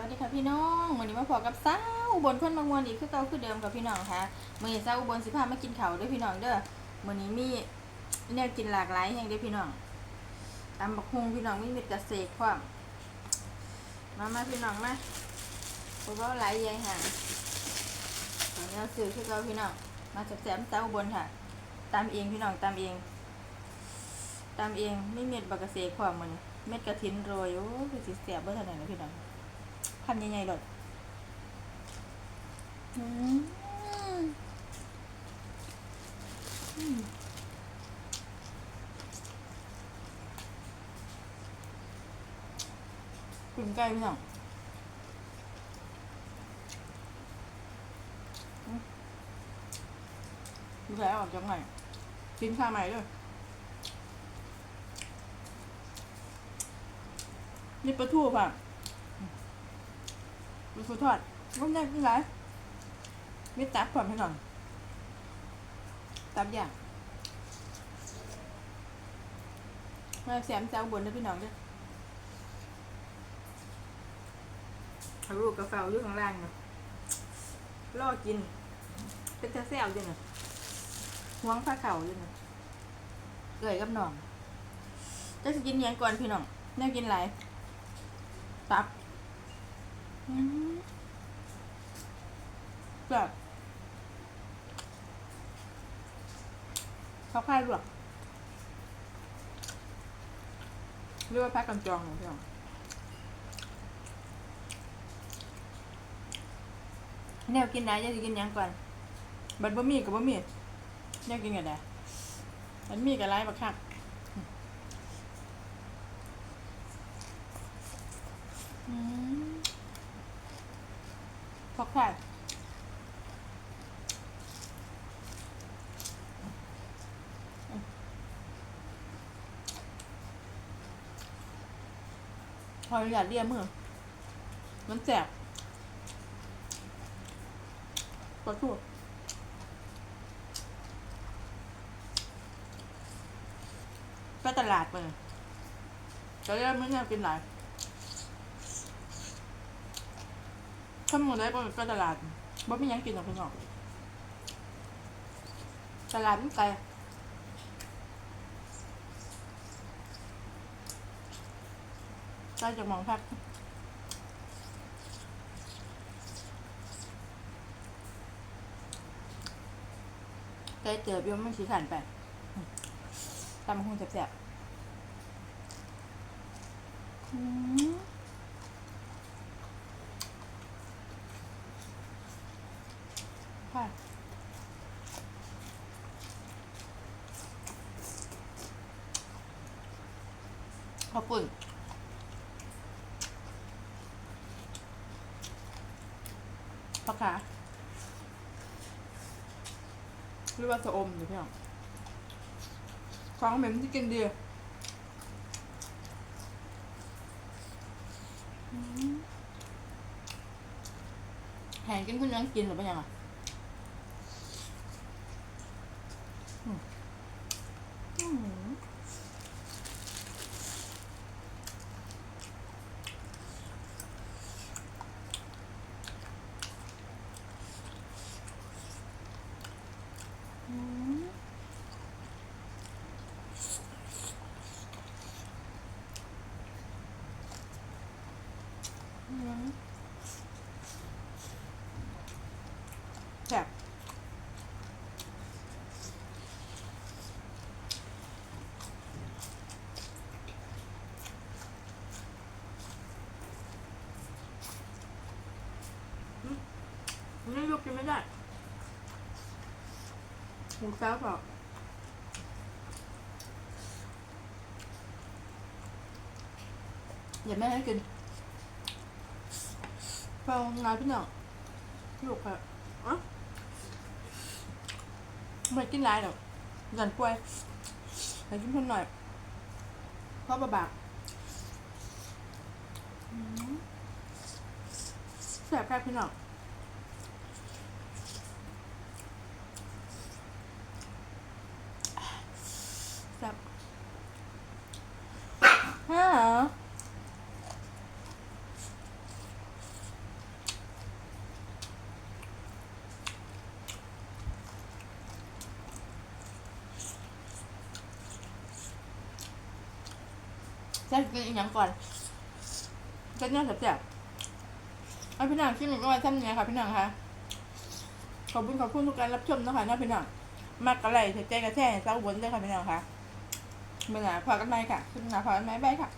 วัสดีค่ะพี่น้องวันนี้มาพอกับสาอุบลเพื่อนบางวันอีกคือเก่าคือเดิมกับพี่น้องค่ะมื่อนี้าอุบลสิพามากินข้าด้วยพี่น้องเด้อมื่อนี้มีแนวกินหลากหลายแห่งเด้อพี่น้องตำบักฮุงพี่น้องมีเม็ดกระเสกความมามาพี่น้องมาเพราะว่าหลายอยางห่างขอแนวสื่อคือเก่าพี่น้องมาจากแสมสาอุบลค่ะตามเองพี่น้องตามเองตามเองไม่เม็ดบักกระเสกความมันเม็ดกระถินโรยโอ้คือสิเสียบเบอร์เท่าไหร่นะพี่น้อง ทำยังไงหรออืมอืมกลิ่นไก่พี่น้องอืมดูแลออกจากไหนกินข้าวใหม่ด้วยนี่ปลาทูป่ะ มีฟูทอดรุ่นแรกนี่ไรไม่ตับก่อนให้หน่อยตับอย่างมาแซมเจ้าบนนะพี่น้องด้วยเอาลูกกาแฟอยู่ข้างล่างเนาะล่อกิน เป็นตาแซวด้วยนาะห่วงผ้าเข่าด้วยนาะเกยกับหน่องจะกินหยังก่อนพี่น้องแน่ากินไรตับ แบบเขาค่ายลวกเรียกว่าแพ็กกันจองของพี่น้องแนวกินไหนจะกินหยังก่อนบัดบะหมี่กับบะหมี่แนวกินกันได้บัดหมี่กับไรบักคักอืม พอกแค่พออย่าเรียกมือมันแสบขอโทษก็ตลาดมือจะเรียกไม่น่กินหลาย ถ้ามึงได้ไปตลาดบ่มีหยังกินหรอกพี่น้องตลาดมันไกลใกล้จากมองพักใกล้เจอพี่ว่ามันสีขันไปตามคงแสบๆอืม ค่ะ ขอบคุณปะคะหรือว่าสะอมอยู่พี่น้องฟังเหม็นที่กินดีแหงกินคุณยังกินหรือเปล่ายังอะ อืมอืมอืมแซ่บ นี่ย กินไม่ได้หมูแซ่บเปล่าอย่าแม่ให้กินเปล่างานพี่หน่องลูกค่ะอะไม่กินไรหรอกหยันป่วยให้กินเพิ่มหน่อยเพราะบาบากแซ่บแค่พี่หน่อง แบบฮะ จะกินอีกอย่างก่อนจะเนี่ยแซ่บๆเอาพี่นางที่หนึ่งก็มาท่านเนี่ยค่ะพี่นางค่ะขอบคุณขอบคุณทุกการรับชมนะคะนะพี่นางมากกระไรใจกระแช่เจ้าวนด้วยค่ะพี่นางค่ะเมื่อไหร่พอกันไหมค่ะขึ้นหนาพอกันไหมบายค่ะ